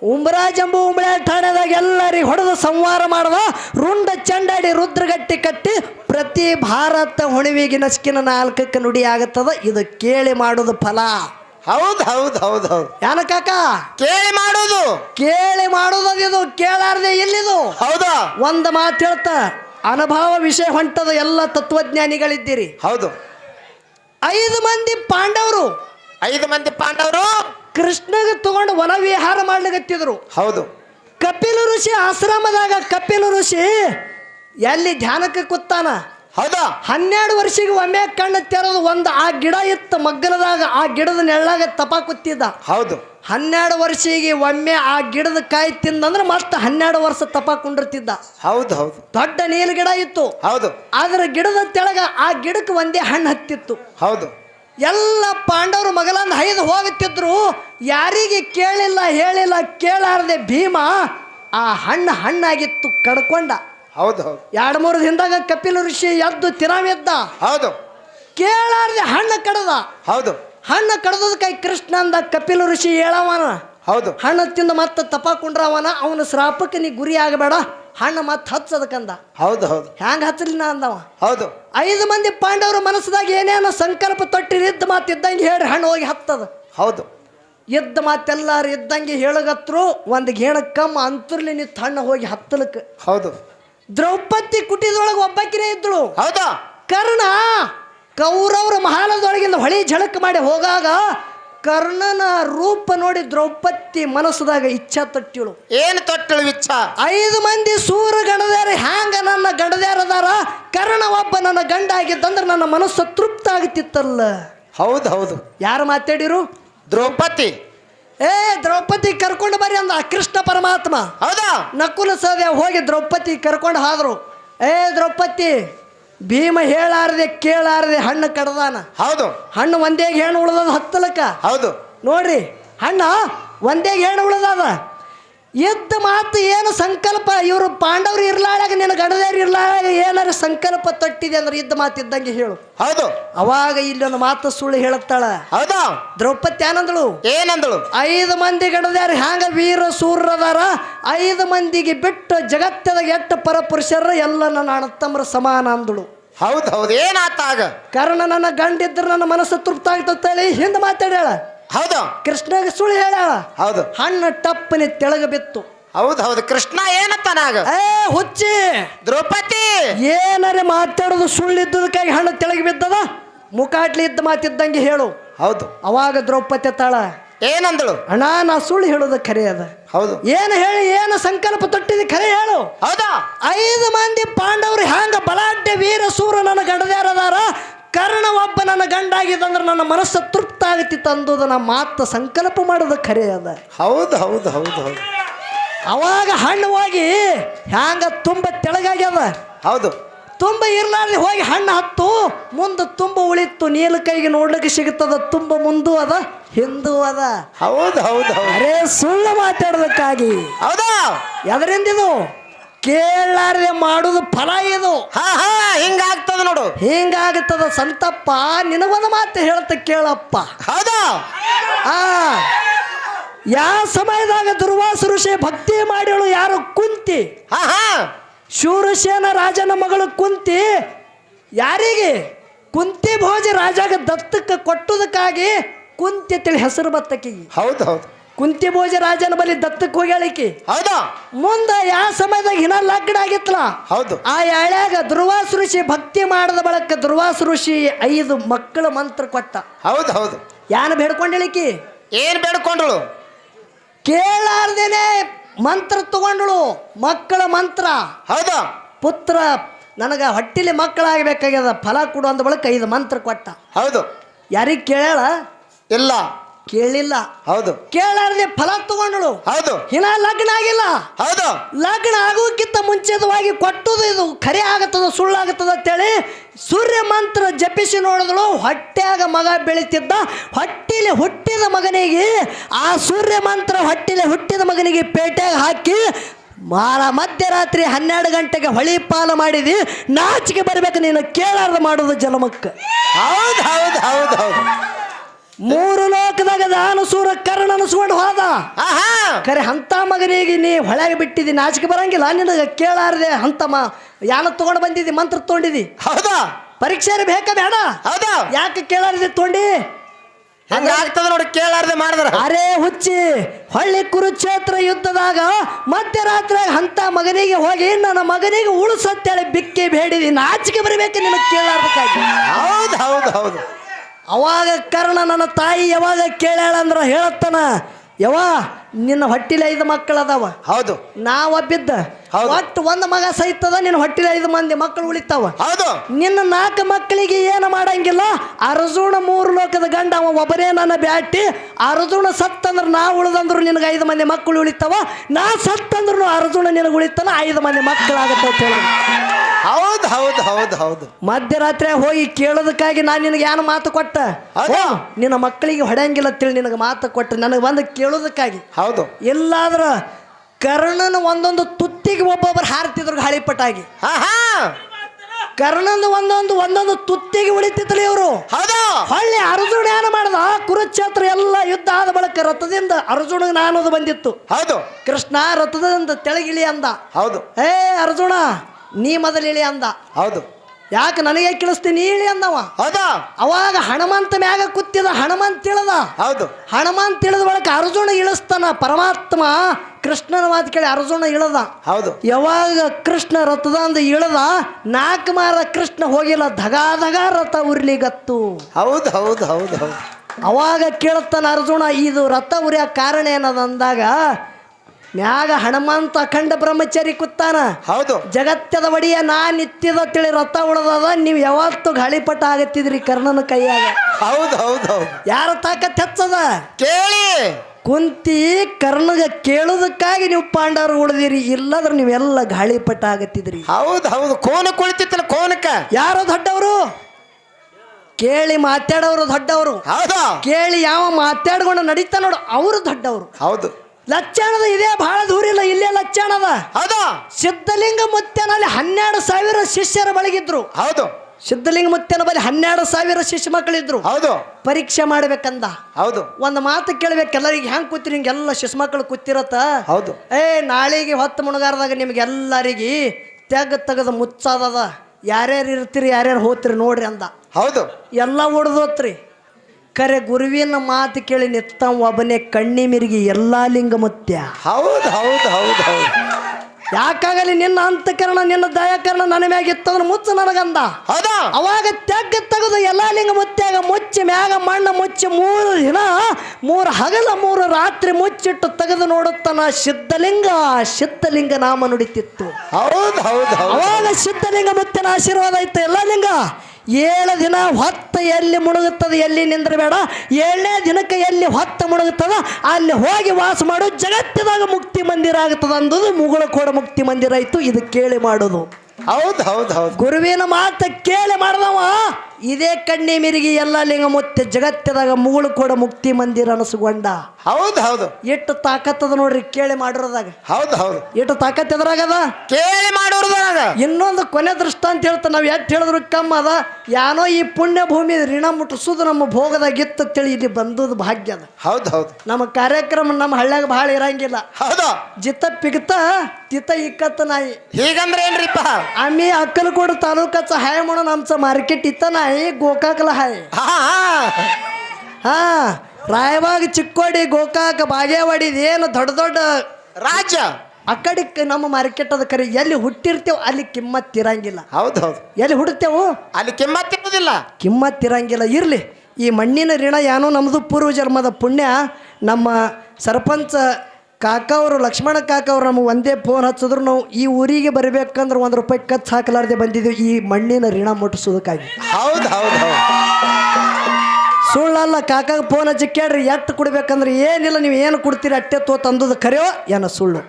ಉಂಬರಾಜಂಬು ಉಂಬಳೆ ಠಾಣೆದಾಗ ಎಲ್ಲರಿಗೆ ಹೊಡೆದು ಸಂವಾರ ಮಾಡ್ದ ರುಂಡ ಚಂಡಾಡಿ ರುದ್ರಗಟ್ಟಿ ಕಟ್ಟಿ ಪ್ರತಿ ಭಾರತ ಹುಣಿವಿಗೆ ನಸ್ಕಿನ ನಾಲ್ಕಕ್ಕೆ ನುಡಿ ಆಗತ್ತದ. ಇದು ಕೇಳಿ ಮಾಡೋದು ಫಲ. ಹೌದು ಹೌದು ಹೌದು ಹೌದು. ಯಾನ ಕಾಕ? ಕೇಳಿ ಮಾಡೋದು. ಕೇಳಿ ಮಾಡೋದು ಇದು ಕೇಳಾರ್ದೆ ಎಲ್ಲಿದು? ಹೌದಾ? ಒಂದು ಮಾತು ಹೇಳ್ತ ಅನುಭವ ವಿಷಯ ಹೊಂಟದ ಎಲ್ಲ ತತ್ವಜ್ಞಾನಿಗಳಿದ್ದೀರಿ. ಹೌದು. ಐದು ಮಂದಿ ಪಾಂಡವರು. ಐದು ಮಂದಿ ಪಾಂಡವರು? ಕೃಷ್ಣಗೆ ತಗೊಂಡು ವನವಿಹಾರ ಮಾಡ್ಲಿಕತ್ತಿದ್ರು. ಹೌದು. ಕಪಿಲ ಋಷಿ ಆಶ್ರಮದಾಗ ಕಪಿಲ ಋಷಿ ಎಲ್ಲಿ ಧ್ಯಾನಕ್ಕೆ ಕೂತಾನ? ಹೌದಾ? ಹನ್ನೆರಡು ವರ್ಷಿಗೆ ಒಮ್ಮೆ ಕಣ್ಣು ತೆರೆದು ಒಂದು ಆ ಗಿಡ ಇತ್ತು ಮಗ್ಗಲದಾಗ ಆ ಗಿಡದ ನೆಳ್ಳಾಗ ತಪ ಕೂತಿದ್ದ. ಹೌದು. ಹನ್ನೆರಡು ವರ್ಷಿಗೆ ಒಮ್ಮೆ ಆ ಗಿಡದ ಕಾಯಿ ತಿಂದಂದ್ರೆ ಮತ್ತೆ ಹನ್ನೆರಡು ವರ್ಷ ತಪ ಕುಂಡಿರ್ತಿದ್ದ. ಹೌದು ಹೌದು. ದೊಡ್ಡ ನೀಲ್ ಗಿಡ ಇತ್ತು. ಹೌದು. ಆದ್ರೆ ಗಿಡದ ತೆಳಗ ಆ ಗಿಡಕ್ಕೆ ಒಂದೇ ಹಣ್ಣು ಹತ್ತಿತ್ತು. ಹೌದು. ಎಲ್ಲ ಪಾಂಡವರು ಮಗಲಂದ ಹೈದು ಹೋಗುತ್ತಿದ್ರು. ಯಾರಿಗೆ ಕೇಳಿಲ್ಲ ಹೇಳಿಲ್ಲ ಕೇಳಾರದೆ ಭೀಮ ಆ ಹಣ್ಣು ಹಣ್ಣಾಗಿತ್ತು ಕಡ್ಕೊಂಡ. ಹೌದು ಹೌದು. ಎರಡು ಮೂರು ದಿನದಾಗ ಕಪಿಲ ಋಷಿ ಎದ್ದು ತಿರಾಮೆದ್ದ. ಹೌದು. ಕೇಳಾರದೆ ಹಣ್ಣು ಕಡದ. ಹೌದು. ಹಣ್ಣು ಕಡ್ದದ ಕೈ ಕೃಷ್ಣ ಅಂದ ಕಪಿಲ ಋಷಿ ಹೇಳವನ. ಹೌದು. ಹಣ್ಣು ತಿಂದು ಮತ್ತೆ ತಪಾಕೊಂಡ್ರವನ. ಅವನ ಶ್ರಾಪಕ್ಕೆ ನೀ ಗುರಿ ಆಗಬೇಡ ಹಣ್ಣು ಮತ್ತೆ ಹಚ್ಚದಕ್ಕಂದ ಹೌದು ಹೌದು. ಹ್ಯಾಂಗ ನಾ ಅಂದವ? ಹೌದು. ಐದು ಮಂದಿ ಪಾಂಡವರ ಮನಸ್ಸದಾಗ ಏನೇನೋ ಸಂಕಲ್ಪ ತೊಟ್ಟಿರಿ ಇದ್ದ ಮಾತು ಇದ್ದಂಗೆ ಹೇಳಿ ಹಣ್ಣು ಹೋಗಿ ಹತ್ತದ. ಹೌದು. ಇದ್ದ ಮಾತೆಲ್ಲಾರು ಇದ್ದಂಗೆ ಹೇಳಗತ್ರು ಒಂದು ಗೇಣ ಕಮ್ಮ ಅಂತರ್ಲಿ ನಿಂತು ಹಣ್ಣು ಹೋಗಿ ಹತ್ತಲಕ್ಕೆ ಹೌದು. ದ್ರೌಪದಿ ಕುಟಿದೊಳಗೆ ಒಬ್ಬಾಕಿನೇ ಇದ್ದಳು ಹೌದಾ? ಕರ್ಣ ಕೌರವ್ರ ಮಹಾಲದೊಳಗಿಂದ ಹೊಳಿ ಝಳಕ್ ಮಾಡಿ ಹೋಗಾಗ ಕರ್ಣನ ರೂಪ ನೋಡಿ ದ್ರೌಪದಿ ಮನಸ್ಸದಾಗ ಇಚ್ಛಾ ತಟ್ಟಿಳು. ಏನು ತೊಟ್ಟಳು ಇಚ್ಛಾ? ಐದು ಮಂದಿ ಸೂರ ಗಣದ್ಯಾರ ಹ್ಯಾಂಗ ನನ್ನ ಗಣದ್ಯಾರದಾರ ಕರ್ಣ ಒಬ್ಬ ನನ್ನ ಗಂಡ ಆಗಿದ್ದಂದ್ರೆ ನನ್ನ ಮನಸ್ಸು ತೃಪ್ತ ಆಗ್ತಿತ್ತಲ್ಲ. ಹೌದು ಹೌದು. ಯಾರು ಮಾತಾಡಿರು? ದ್ರೌಪದಿ. ಏ ದ್ರೌಪದಿ ಕರ್ಕೊಂಡು ಬರ್ರಿ ಅಂದ. ಕೃಷ್ಣ ಪರಮಾತ್ಮ. ಹೌದಾ? ನಕುಲ ಸದ್ಯ ಹೋಗಿ ದ್ರೌಪದಿ ಕರ್ಕೊಂಡು ಹಾದ್ರು. ಏ ದ್ರೌಪದಿ. ಭೀಮ ಹೇಳಾರದೆ ಕೇಳಾರದೆ ಹಣ್ಣು ಕಡ್ದಾನ. ಹೌದು. ಹಣ್ಣು ಒಂದೇ ಹೆಣ್ಣು ಉಳ್ದದ ಹತ್ತಲಕ್ಕ? ಹೌದು. ನೋಡ್ರಿ ಹಣ್ಣ ಒಂದೇ ಹೆಣ್ಣು ಉಳ್ದದ? ಎದ್ದ ಮಾತು ಏನು ಸಂಕಲ್ಪ? ಇವರು ಪಾಂಡವ್ರು ಇರ್ಲಾಳಾಗ ನಿನ್ನ ಗಡದೇರು ಇರ್ಲಾಳಾಗ ಏನಾರ ಸಂಕಲ್ಪ ತಟ್ಟಿದೆ ಅಂದ್ರೆ ಇದ್ದ ಮಾತು ಇದ್ದಂಗೆ ಹೇಳು. ಹೌದು. ಅವಾಗ ಇಲ್ಲೊಂದು ಮಾತು ಸುಳ್ಳು ಹೇಳುತ್ತಾಳ. ಹೌದಾ. ದ್ರೌಪದಿ ಆನಂದಳು ಏನಂದಳು? ಐದು ಮಂದಿ ಗಡದ್ಯಾರ ಹ್ಯಾಂಗ ವೀರ ಸೂರ್ಯದಾರ ಐದು ಮಂದಿಗೆ ಬಿಟ್ಟು ಜಗತ್ತದ ಎಟ್ಟ ಪರಪುರುಷರ ಎಲ್ಲ ನನ್ನ ಅಣ್ಣತಮ್ಮರ ಸಮಾನ ಅಂದಳು. ಹೌದು ಹೌದು. ಏನಾತ ಆಗ? ಕಾರಣ ನನ್ನ ಗಂಡಿದ್ರೆ ನನ್ನ ಮನಸ್ಸು ತೃಪ್ತ ಆಗ್ತೇಳಿ ಹಿಂದೆ ಮಾತಾಡ್ಯಾಳ. ಹೌದು. ಕೃಷ್ಣಗೆ ಸುಳ್ಳು ಹೇಳ್ಯಾಳ ಹೌದು. ಹಣ್ಣು ಟಪ್ಪನೆ ತೆಳಗ ಬಿತ್ತು. ಹೌದು ಹೌದು. ಕೃಷ್ಣ ಏನತ್ತಾನ ಆಗ ಏ ಹುಚ್ಚಿ. ದ್ರೌಪದಿ! ಏನರೆ ಮಾತಾಡೋದು ಸುಳ್ಳಿದ್ದದಕ್ಕಾಗಿ ಹಣ್ಣು ತೆಳಗ ಬಿದ್ದದ? ಮುಖಾಟ್ಲಿ ಇದ್ದ ಮಾತಿದ್ದಂಗೆ ಹೇಳು. ಹೌದು. ಅವಾಗ ದ್ರೌಪದಿ ತಾಳ ಏನಂದಳು? ಅಣ್ಣ ನಾ ಸುಳ್ಳು ಹೇಳೋದು ಖರೆ ಅದ. ಹೌದು. ಏನು ಹೇಳಿ ಏನು ಸಂಕಲ್ಪ ತೊಟ್ಟಿದ ಖರೆ ಹೇಳು. ಹೌದಾ? ಐದು ಮಂದಿ ಪಾಂಡವರು ಕರ್ಣ ಒಬ್ಬ ನನ್ನ ಗಂಡಾಗಿದ್ದಂದ್ರೆ ನನ್ನ ಮನಸ್ಸು ತೃಪ್ತ ಆಗತ್ತಿತ್ತು ಅಂದುದು ನಾ ಮಾತು ಸಂಕಲ್ಪ ಮಾಡೋದು ಖರೆ ಅದ. ಹೌದು ಹೌದು ಹೌದು ಹೌದು. ಅವಾಗ ಹಣ್ಣು ಹೋಗಿ ಹ್ಯಾಂಗ ತುಂಬ ತೆಳಗಾಗ್ಯದ. ಹೌದು. ತುಂಬ ಇರ್ಲಾರ್ದೆ ಹೋಗಿ ಹಣ್ಣು ಹತ್ತು ಮುಂದೆ ತುಂಬ ಉಳಿತು ನೀಲ ಕೈಗೆ ನೋಡ್ಲಿಕ್ಕೆ ಸಿಗುತ್ತದ ತುಂಬ ಮುಂದೂ ಅದ ಹಿಂದೂ ಅದ. ಹೌದು ಹೌದು ಹೌದು. ಅರೇ ಸುಳ್ಳು ಮಾತಾಡೋದಕ್ಕಾಗಿ. ಹೌದಾ? ಎದರಿಂದಿದು ಕೇಳಾರ್ದೆ ಮಾಡುದು ಫಲ ಇದು. ಹಾ ಹಾ ಹಿಂಗಾಗ್ತದ ನೋಡು. ಹಿಂಗಾಗುತ್ತದ ಸಂತಪ್ಪ ನಿನಗೊಂದು ಮಾತು ಹೇಳ್ತ ಕೇಳಪ್ಪ. ಹೌದಾ? ಆ ಯಾವ ಸಮಯದಾಗ ದುರ್ವಾಸ ಋಷಿ ಭಕ್ತಿ ಮಾಡಿಳು ಯಾರು ಕುಂತಿ? ಹಾ ಹಾ. ಶೂರಸೇನ ರಾಜನ ಮಗಳು ಕುಂತಿ ಯಾರಿಗೆ? ಕುಂತಿ ಭೋಜ ರಾಜಾಗ ದತ್ತಕ್ಕೆ ಕೊಟ್ಟುದಕ್ಕಾಗಿ ಕುಂತಿ ತಿಳಿ ಹೆಸರು ಬತ್ತಕಿಗೆ ಹೌದು ಹೌದು. ಕುಂತಿ ಭೋಜ ರಾಜನ ಬಳಿ ದತ್ತಕ್ಕೆ ಹೋಗ್ಯಾಳಿಕಿ. ಹೌದಾ? ಮುಂದೆ ಯಾವ ಸಮಯದಾಗ ಹಿನ ಲಗ್ನ ಆಗಿತ್ತಲ್ಲ ಹೌದು. ಆ ಯಾಳ್ಯಾಗ ದುರ್ವಾಸ ಋಷಿ ಭಕ್ತಿ ಮಾಡದ ಬಳಕ ದುರ್ವಾಸ ಋಷಿ ಐದು ಮಕ್ಕಳ ಮಂತ್ರ ಕೊಟ್ಟ. ಹೌದು ಹೌದು. ಯಾನ ಬೇಡ್ಕೊಂಡಿಳಿಕಿ? ಏನ್ ಬೇಡ್ಕೊಂಡಳು? ಕೇಳಾರ್ದೇನೆ ಮಂತ್ರ ತಗೊಂಡಳು ಮಕ್ಕಳ ಮಂತ್ರ. ಹೌದಾ? ಪುತ್ರ ನನಗ ಹೊಟ್ಟಿಲಿ ಮಕ್ಕಳಾಗಬೇಕಾಗ್ಯದ ಫಲ ಕೊಡು ಅಂದ ಬಳಕ ಐದು ಮಂತ್ರ ಕೊಟ್ಟ. ಹೌದು. ಯಾರಿಗೆ ಕೇಳ ಇಲ್ಲ. ಕೇಳಿಲ್ಲ. ಹೌದು. ಕೇಳಾರದೆ ಫಲ ತಗೊಂಡಳು. ಹೌದು. ಇನ್ನ ಲಗ್ನ ಆಗಿಲ್ಲ. ಹೌದು. ಲಗ್ನ ಆಗೋಕ್ಕಿಂತ ಮುಂಚಿತವಾಗಿ ಕೊಟ್ಟುದು ಇದು ಖರೆ ಆಗತ್ತದ ಸುಳ್ಳಾಗತ್ತದ ಅಂತೇಳಿ ಸೂರ್ಯ ಮಂತ್ರ ಜಪಿಸಿ ನೋಡಿದಳು. ಹೊಟ್ಟೆಯಾಗ ಮಗ ಬೆಳೀತಿದ್ದ. ಹೊಟ್ಟಿಲಿ ಹುಟ್ಟಿದ ಮಗನಿಗೆ ಆ ಸೂರ್ಯ ಮಂತ್ರ ಹೊಟ್ಟಿಲಿ ಹುಟ್ಟಿದ ಮಗನಿಗೆ ಪೇಟೆಗೆ ಹಾಕಿ ಮಾರ ಮಧ್ಯರಾತ್ರಿ ಹನ್ನೆರಡು ಗಂಟೆಗೆ ಹೊಳಿ ಪಾಲ ಮಾಡಿದಿ. ನಾಚಿಕೆ ಬರಬೇಕು ನೀನು. ಕೇಳಾರ್ದ ಮಾಡೋದು ಜಲಮಕ್ಕೆ. ಹೌದು ಹೌದು ಹೌದು ಹೌದು. ಮೂರು ಲೋಕದಾಗ ದಾನ ಸೂರ ಕರ್ಣ ಅನಿಸ್ಕೊಂಡು ಹೋದ. ಆಹಾ. ಖರೆ ಅಂತ ಮಗನಿಗೆ ನೀ ಹೊಳೆಗೆ ಬಿಟ್ಟಿದ್ದಿ ನಾಚಿಕೆ ಬರಂಗಿಲ್ಲ ನಿನಗೆ ಕೇಳಾರದೆ ಅಂತಮ್ಮ ಯಾನ ತಗೊಂಡು ಬಂದಿದ್ದಿ ಮಂತ್ರ ತೊಗೊಂಡಿದ್ದಿ? ಹೌದಾ. ಪರೀಕ್ಷೆ ಬೇಕಾ ಬೇಡ? ಹೌದಾ. ಯಾಕೆ ಕೇಳಾರದೆ ತೊಂಡಿ ಹಂಗಾಗ್ತದ ನೋಡಿ ಕೇಳಾರ್ದೆ ಮಾಡಿದ್ರ. ಅರೇ ಹುಚ್ಚಿ ಹೊಳ್ಳಿ ಕುರುಕ್ಷೇತ್ರ ಯುದ್ಧದಾಗ ಮಧ್ಯರಾತ್ರಿ ಅಂತ ಮಗನಿಗೆ ಹೋಗಿ ನನ್ನ ಮಗನಿಗೆ ಉಳಿಸತ್ತೇಳಿ ಬಿಕ್ಕಿ ಬೇಡಿದಿ ನಾಚಿಕೆ ಬರಬೇಕು ನಿನಗೆ ಕೇಳಾರ್ದಕ್ಕಾಗಿ. ಹೌದು ಹೌದು ಹೌದು. ಅವಾಗ ಕರ್ಣ ನನ್ನ ತಾಯಿ ಯಾವಾಗ ಕೇಳ್ಯಾಳಂದ್ರ ಹೇಳತ್ತನ ಯವ ನಿನ್ನ ಹೊಟ್ಟಿಲಿ ಐದು ಮಕ್ಕಳು ಅದಾವ ಹೌದು. ನಾ ಒಬ್ಬಿದ್ದ. ಒಟ್ಟು ಒಂದು ಮಗ ಸಹಿತದ ನಿನ್ನ ಹೊಟ್ಟಿಲಿ ಐದು ಮಂದಿ ಮಕ್ಕಳು ಉಳಿತಾವ. ಹೌದು. ನಿನ್ನ ನಾಲ್ಕು ಮಕ್ಕಳಿಗೆ ಏನು ಮಾಡಂಗಿಲ್ಲ? ಅರ್ಜುನ ಮೂರು ಲೋಕದ ಗಂಡ ಅವ ಒಬ್ಬರೇ ನನ್ನ ಬ್ಯಾಟಿ. ಅರ್ಜುನ ಸತ್ತಂದ್ರೆ ನಾ ಉಳ್ದಂದ್ರು ನಿನಗೆ ಐದು ಮಂದಿ ಮಕ್ಕಳು ಉಳಿತಾವ. ನಾ ಸತ್ತಂದ್ರು ಅರ್ಜುನ ನಿನಗೆ ಉಳಿತಾನ ಐದು ಮಂದಿ ಮಕ್ಕಳಾಗತ್ತ ಅಂತ ಹೇಳಿ ಹೌದು ಹೌದು ಹೌದು ಹೌದು. ಮಧ್ಯರಾತ್ರಿ ಹೋಗಿ ಕೇಳೋದಕ್ಕಾಗಿ ನಾನು ನಿನಗೆ ಏನು ಮಾತು ಕೊಟ್ಟ? ನಿನ್ನ ಮಕ್ಕಳಿಗೆ ಹೊಡೆಯಂಗಿಲ್ಲ ತಿಳಿ ನಿನಗೆ ಮಾತು ಕೊಟ್ಟ. ನನಗೆ ಬಂದು ಕೇಳೋದಕ್ಕಾಗಿ. ಹೌದು. ಎಲ್ಲಾದ್ರ ಕರ್ಣನ ಒಂದೊಂದು ತುತ್ತಿಗೆ ಒಬ್ಬೊಬ್ಬರು ಹಾರ್ತಿದ್ರು ಗಾಳಿಪಟಾಗಿ ಕರ್ಣನ ಒಂದೊಂದು ಒಂದೊಂದು ತುತ್ತಿಗೆ ಉಳಿತಿದ್ರು ಇವರು. ಹೌದಾ. ಹೊಳ್ಳಿ ಅರ್ಜುನ ಏನು ಆ ಕುರುಕ್ಷೇತ್ರ ಎಲ್ಲ ಯುದ್ಧ ಆದ ಬಳಿಕ ರಥದಿಂದ ಅರ್ಜುನ ನಾನದು ಬಂದಿತ್ತು. ಹೌದು. ಕೃಷ್ಣ ರಥದಿಂದ ತೆಳಗಿಳಿ ಅಂದ. ಹೌದು. ಏ ಅರ್ಜುನ ನೀ ಮೊದಲಿಳಿ ಅಂದ. ಹೌದು. ಯಾಕೆ ನನಗೆ ಕೇಳಿಸ್ತೀನಿ ಹೇಳಿ ಅಂದವ. ಹೌದಾ? ಅವಾಗ ಹನುಮಂತ ಮ್ಯಾಗ ಕೂತಿದ ಹನುಮಂತ ತಿಳಿದ. ಹೌದು. ಹನುಮಂತ ತಿಳಿದ ಬಳಿಕ ಅರ್ಜುನ ಇಳಿಸ್ತಾನ. ಪರಮಾತ್ಮ ಕೃಷ್ಣನ ಮಾತು ಕೇಳಿ ಅರ್ಜುನ ಇಳದ. ಹೌದು. ಯಾವಾಗ ಕೃಷ್ಣ ರಥದಂದು ಇಳದ ನಾಲ್ಕು ಮಾರ ಕೃಷ್ಣ ಹೋಗಿಲ್ಲ. ಧಗಾ ಧಗಾ ರಥ ಉರ್ಲಿಗತ್ತು ಹೌದು ಹೌದು ಹೌದು ಹೌದು. ಅವಾಗ ಕೇಳುತ್ತಾನ ಅರ್ಜುನ ಇದು ರಥ ಉರಿಯ ಕಾರಣ ಏನದ? ಅಂದಾಗ ಮ್ಯಾಗ ಹನುಮಂತ ಅಖಂಡ ಬ್ರಹ್ಮಚಾರಿ ಕುತ್ತಾನ ಹೌದು. ಜಗತ್ತದ ಒಡಿಯ ನಾ ನಿತ್ಯದ ತಿಳಿ ರಥ ಉಳದದ ನೀವು ಯಾವತ್ತು ಗಾಳಿಪಟ ಆಗತ್ತಿದ್ರಿ ಕರ್ಣನ ಕೈಯಾಗ. ಹೌದು ಹೌದು ಹೌದು. ಯಾರ ತಾಕತ್ ಹೆಚ್ಚದ? ಕೇಳಿ. ಕುಂತಿ ಕರ್ಣಗ ಕೇಳುದಕ್ಕಾಗಿ ನೀವು ಪಾಂಡವರು ಉಳಿದಿರಿ ಇಲ್ಲದ್ರೆ ನೀವೆಲ್ಲ ಗಾಳಿಪಟ ಆಗತ್ತಿದ್ರಿ. ಹೌದು ಹೌದು. ಕೋನ ಕುಳಿತಿತ್ತಲ್ಲ ಕೋನಕ ಯಾರು ದೊಡ್ಡವರು? ಕೇಳಿ ಮಾತಾಡೋರು ದೊಡ್ಡವರು. ಹೌದು. ಕೇಳಿ ಯಾವ ಮಾತಾಡ್ಕೊಂಡು ನಡೀತಾ ನೋಡು ಅವರು ದೊಡ್ಡವರು. ಹೌದು. ಲಕ್ಷಣದ ಇದೇ ಬಹಳ ದೂರ ಇಲ್ಲ ಇಲ್ಲೇ ಲಕ್ಷಣದ. ಹೌದು. ಸಿದ್ಧಲಿಂಗ ಮುತ್ಯನಲ್ಲಿ ಹನ್ನೆರಡು ಸಾವಿರ ಶಿಷ್ಯರ ಬಳಗಿದ್ರು. ಹೌದು. ಸಿದ್ಧಲಿಂಗ ಮುತ್ತೇನ ಬಳಿ ಹನ್ನೆರಡು ಸಾವಿರ ಶಿಷ್ಯ ಮಕ್ಕಳಿದ್ರು. ಹೌದು. ಪರೀಕ್ಷೆ ಮಾಡ್ಬೇಕಂದ. ಹೌದು. ಒಂದು ಮಾತು ಕೇಳ್ಬೇಕು ಎಲ್ಲರಿಗೆ ಹೆಂಗ್ ಕೂತಿರಿ ಹಿಂಗೆಲ್ಲ ಶಿಶು ಮಕ್ಕಳು ಕೂತಿರತ್ತ? ಹೌದು. ಏ ನಾಳೆಗೆ ಹೊತ್ತು ಮುಣಗಾರದಾಗ ನಿಮ್ಗೆಲ್ಲರಿಗೆ ತೆಗ್ ತೆಗೆದು ಮುಚ್ಚಾದದ. ಯಾರ್ಯಾರು ಇರ್ತೀರಿ ಯಾರ್ಯಾರು ಹೋತ್ರಿ ನೋಡ್ರಿ ಅಂದ. ಹೌದು. ಎಲ್ಲ ಹೊಡೆದೋತ್ರಿ ಕರೆ ಗುರುವಿನ ಮಾತು ಕೇಳಿ ನಿತ್ತ ಒಬ್ಬನೇ ಕಣ್ಣಿ ಮಿರಿಗಿ ಎಲ್ಲಾ ಲಿಂಗ ಮುತ್ಯ. ಹೌದು ಹೌದು ಹೌದು ಹೌದು. ಯಾಕಾಗಲಿ ನಿನ್ನ ಅಂತಕರಣ ನಿನ್ನ ದಯಾಕರಣ ನನ್ನ ಮ್ಯಾಗ ಇತ್ತಂದ್ರೆ ಮುಚ್ಚ ನನಗಂದ. ಹೌದು? ಅವಾಗ ತೆಗ್ಗ ತೆಗೆದು ಎಲ್ಲಾ ಲಿಂಗ ಮುತ್ತಾಗ ಮುಚ್ಚಿ ಮ್ಯಾಗ ಮಣ್ಣ ಮುಚ್ಚಿ ಮೂರು ದಿನ ಮೂರು ಹಗಲ ಮೂರು ರಾತ್ರಿ ಮುಚ್ಚಿಟ್ಟು ತೆಗೆದು ನೋಡುತ್ತಾನ ಸಿದ್ಧಲಿಂಗ ಸಿದ್ಧಲಿಂಗ ನಾಮ ನುಡಿತಿತ್ತು. ಹೌದು ಹೌದು ಹೌದು. ಅವಾಗ ಸಿದ್ಧಲಿಂಗ ಮುತ್ತಿನ ಆಶೀರ್ವಾದ ಇತ್ತು ಎಲ್ಲಾ ಲಿಂಗ. ಏಳು ದಿನ ಹೊತ್ತು ಎಲ್ಲಿ ಮುಳುಗುತ್ತದೆ ಎಲ್ಲಿ ನಿಂದ್ರಬೇಡ. ಏಳನೇ ದಿನಕ್ಕೆ ಎಲ್ಲಿ ಹೊತ್ತ ಮುಳುಗುತ್ತದ ಅಲ್ಲಿ ಹೋಗಿ ವಾಸ ಮಾಡು. ಜಗತ್ತಿನಾಗ ಮುಕ್ತಿ ಮಂದಿರ ಆಗ್ತದ ಅಂದದು ಮುಗುಳ ಕೋಡ ಮುಕ್ತಿ ಮಂದಿರ ಇತ್ತು ಇದು ಕೇಳಿ ಮಾಡೋದು. ಹೌದು ಹೌದು ಹೌದು. ಗುರುವಿನ ಮಾತು ಕೇಳಿ ಮಾಡ್ದವ. ಇದೇ ಕಣ್ಣಿ ಮಿರಿಗಿ ಎಲ್ಲ ಲಿಂಗ ಮುತ್ತೆ ಜಗತ್ತದಾಗ ಮುಗುಳು ಕೂಡ ಮುಕ್ತಿ ಮಂದಿರ ಅನಸುಗೊಂಡ. ಹೌದು ಹೌದು. ಎಷ್ಟು ತಾಕತ್ತದ ನೋಡ್ರಿ ಕೇಳಿ ಮಾಡಿರೋದಾಗ ಹೌದು ಹೌದು. ಎಷ್ಟು ತಾಕತ್ ಎದುರಾಗದ? ಕೇಳಿ ಮಾಡೋರ್ದಾಗ ಇನ್ನೊಂದು ಕೊನೆ ದೃಷ್ಟ ಅಂತ ಹೇಳ್ತಾ ನಾವು ಎಷ್ಟು ಹೇಳಿದ್ರು ಕಮ್ಮ ಅದ. ಯಾನೋ ಈ ಪುಣ್ಯ ಭೂಮಿ ಋಣ ಮುಟ್ಟಿಸೋದು ನಮ್ಮ ಭೋಗದಾಗಿತ್ತು ತಿಳಿ ಇಲ್ಲಿ ಬಂದದ ಭಾಗ್ಯ ಅದ. ಹೌದು ಹೌದು. ನಮ್ಮ ಕಾರ್ಯಕ್ರಮ ನಮ್ಮ ಹಳ್ಳ್ಯಾಗ ಬಹಳ ಇರಂಗಿಲ್ಲ. ಹೌದು. ಜಿತ್ತ ಪಿಗತ ತಿತ ಇಕ್ಕತ್ತ ನಾಯಿ. ಹೀಗಂದ್ರೆ ಏನ್ರಿಪ್ಪ? ಆಮಿ ಅಕ್ಕಲಗೂಡು ತಾಲೂಕ ಸಹಾಯ ಮಾಡೋ ನಮ್ಮ ಮಾರ್ಕೆಟ್ ಇತ್ತ ನಾಯಿ. ಹಾಯ್ ಗೋಕಾಕಲ ಹಾಯ್ ಹಾ ರಾಯಬಾಗ ಚಿಕ್ಕೋಡಿ ಗೋಕಾಕ ಬಾಗೇವಾಡಿ ಏನು ದೊಡ್ಡ ದೊಡ್ಡ ರಾಜ ಆ ಕಡೆ ನಮ್ಮ ಮಾರ್ಕೆಟ್ ಅದ ಕರೆ ಎಲ್ಲಿ ಹುಟ್ಟಿರ್ತೇವೆ ಅಲ್ಲಿ ಕಿಮ್ಮತ್ ತಿರಂಗಿಲ್ಲ ಹೌದು ಹೌದು. ಎಲ್ಲಿ ಹುಡುತ್ತೇವು ಅಲ್ಲಿ ಕಿಮ್ಮತ್ ಕಿಮ್ಮತ್ತಿರಂಗಿಲ್ಲ ಕಿಮ್ಮತ್ ತಿರಂಗಿಲ್ಲ ಇರಲಿ ಈ ಮಣ್ಣಿನ ಋಣ ಏನೋ ನಮ್ಮದು ಪೂರ್ವ ಜನ್ಮದ ಪುಣ್ಯ ನಮ್ಮ ಸರ್ಪಂಚ ಕಾಕವರು ಲಕ್ಷ್ಮಣ ಕಾಕ ಅವ್ರು ನಮಗೆ ಒಂದೇ ಫೋನ್ ಹಚ್ಚಿದ್ರು. ನಾವು ಈ ಊರಿಗೆ ಬರಬೇಕಂದ್ರೆ ಒಂದು ರೂಪಾಯಿ ಖರ್ಚು ಹಾಕಲಾರ್ದೆ ಬಂದಿದ್ದೀವಿ ಈ ಮಣ್ಣಿನ ಋಣ ಮುಟ್ಟಿಸೋದಕ್ಕಾಗಿ ಹೌದು ಹೌದು ಹೌದು. ಸುಳ್ಳಲ್ಲ ಕಾಕಾಗ ಫೋನ್ ಹಚ್ಚಿ ಕೇಳ್ರಿ ಎಟ್ಟು ಕೊಡ್ಬೇಕಂದ್ರೆ ಏನಿಲ್ಲ ನೀವು ಏನು ಕೊಡ್ತೀರಿ ಅಟ್ಟೆ ತೋ ತಂದದು ಕರೆಯೋ ಏನೋ ಸುಳ್ಳು.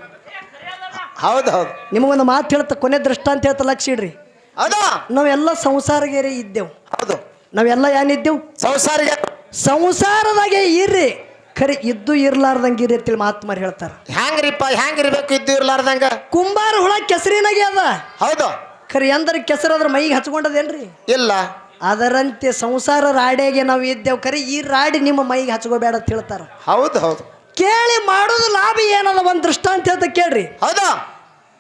ಹೌದು ಹೌದು. ನಿಮಗೊಂದು ಮಾತು ಹೇಳ್ತ ಕೊನೆ ದೃಷ್ಟಾಂತ ಹೇಳ್ತಾ ಲಕ್ಷ ಇಡ್ರಿ. ಹೌದು? ನಾವೆಲ್ಲ ಸಂಸಾರಗೇರಿ ಇದ್ದೆವು. ಹೌದು. ನಾವೆಲ್ಲ ಏನಿದ್ದೆವು ಸಂಸಾರಿಗೆ. ಸಂಸಾರದಾಗೆ ಇರ್ರಿ. ಖರೆ ಇದ್ದು ಇರ್ಲಾರ್ದಂಗೆ ಇರಿ ಅಂತೇಳಿ ಮಾತು ಹೇಳ್ತಾರ. ಹ್ಯಾಂಗ್ರಿಪ್ಪ ಹ್ಯಾಂಗಿರ್ಬೇಕು ಇದ್ದು ಇರ್ಲಾರ್ದಂಗ? ಕುಂಬಾರ ಹುಳ ಕೆಸರಿನಾಗೆ ಅದ. ಹೌದು. ಖರೆ ಅಂದ್ರೆ ಕೆಸರು ಅದ್ರ ಮೈಗೆ ಹಚ್ಕೊಂಡದೇನ್ರಿ? ಇಲ್ಲ. ಅದರಂತೆ ಸಂಸಾರ ರಾಡಿಯಾಗೆ ನಾವು ಇದ್ದೇವು. ಖರೆ ಈ ರಾಡಿ ನಿಮ್ಮ ಮೈಗೆ ಹಚ್ಕೋಬೇಡ ಅಂತ ಹೇಳ್ತಾರೆ. ಹೌದು ಹೌದು. ಕೇಳಿ ಮಾಡೋದು ಲಾಭ ಏನದ ಒಂದು ದೃಷ್ಟಾಂತ ಹೇಳ್ತ ಕೇಳ್ರಿ. ಹೌದ.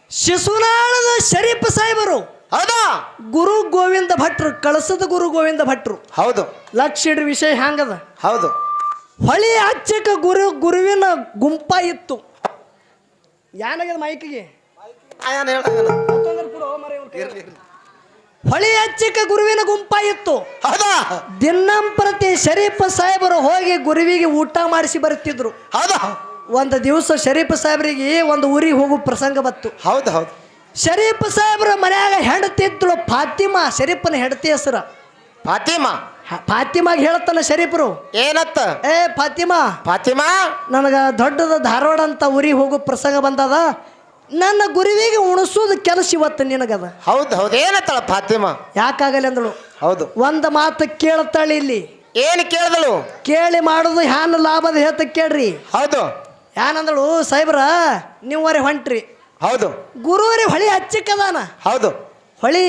ಶಿಶುನಾಳದ ಶರೀಫ್ ಸಾಹೇಬರು. ಹೌದಾ. ಗುರು ಗೋವಿಂದ ಭಟ್ರು ಕಳಸದ ಗುರು ಗೋವಿಂದ ಭಟ್ರು. ಹೌದು. ಲಕ್ಷ ಇಡ್ರಿ ವಿಷಯ ಹ್ಯಾಂಗದ? ಹೌದು. ಹೊಳಿ ಹಚ್ಚಕ್ಕೆ ಗುರು ಗುರುವಿನ ಗುಂಪ ಇತ್ತು. ಯಾನಾಗ್ಯದ ಮೈಕಿಗೆ. ಹೊಳಿ ಹಚ್ಚಕ್ಕೆ ಗುರುವಿನ ಗುಂಪ ಇತ್ತು. ಹೌದಾ? ದಿನಂಪ್ರತಿ ಶರೀಫ್ ಸಾಹೇಬರು ಹೋಗಿ ಗುರುವಿಗೆ ಊಟ ಮಾಡಿಸಿ ಬರ್ತಿದ್ರು ಹೌದು? ಒಂದು ದಿವಸ ಶರೀಫ್ ಸಾಹೇಬರಿಗೆ ಒಂದು ಊರಿಗೆ ಹೋಗು ಪ್ರಸಂಗ ಬತ್ತು ಹೌದು ಹೌದು. ಶರೀಫ್ ಸಾಹೇಬ್ರ ಮನ್ಯಾಗ ಹೆಂಡತಿದ್ರು ಫಾತಿಮಾ ಶರೀಫನ ಹೆಂಡತಿ ಹೆಸರ. ಫಾತಿಮಾ? ಫಾತಿಮಾಗ ಹೇಳತ್ತಲ್ಲ ಶರೀಫರು? ಏನತ್ತ? ಏ ಫಾತಿಮಾ. ಫಾತಿಮಾ? ನನಗೆ ದೊಡ್ಡದ ಧಾರವಾಡ ಅಂತ ಊರಿಗೆ ಹೋಗೋ ಪ್ರಸಂಗ ಬಂದದ. ನನ್ನ ಗುರುವಿಗೆ ಉಣಿಸೋದು ಕೆಲಸ ಇವತ್ತು ನಿನಗದ. ಹೌದು ಹೌದು. ಏನತ್ತಳ ಫಾತಿಮಾ? ಯಾಕಾಗಲ್ಲ ಅಂದಳು. ಹೌದು. ಒಂದು ಮಾತು ಕೇಳ್ತಾಳೆ ಇಲ್ಲಿ. ಏನು ಕೇಳಿದಳು? ಕೇಳಿ ಮಾಡುದು ಹ್ಯಾನ್ ಲಾಭದ ಹೇಳ್ತ ಕೇಳ್ರಿ. ಹೌದು. ಯಾನಂದಳು ಸಾಹೇಬ್ರ ನೀವರೆ ಹೊಂಟ್ರಿ. ಹೌದು. ಗುರುವರಿ ಹೊಳಿ ಹಚ್ಚಿಕ್ಕದಾನ. ಹೌದು. ಹೊಳಿ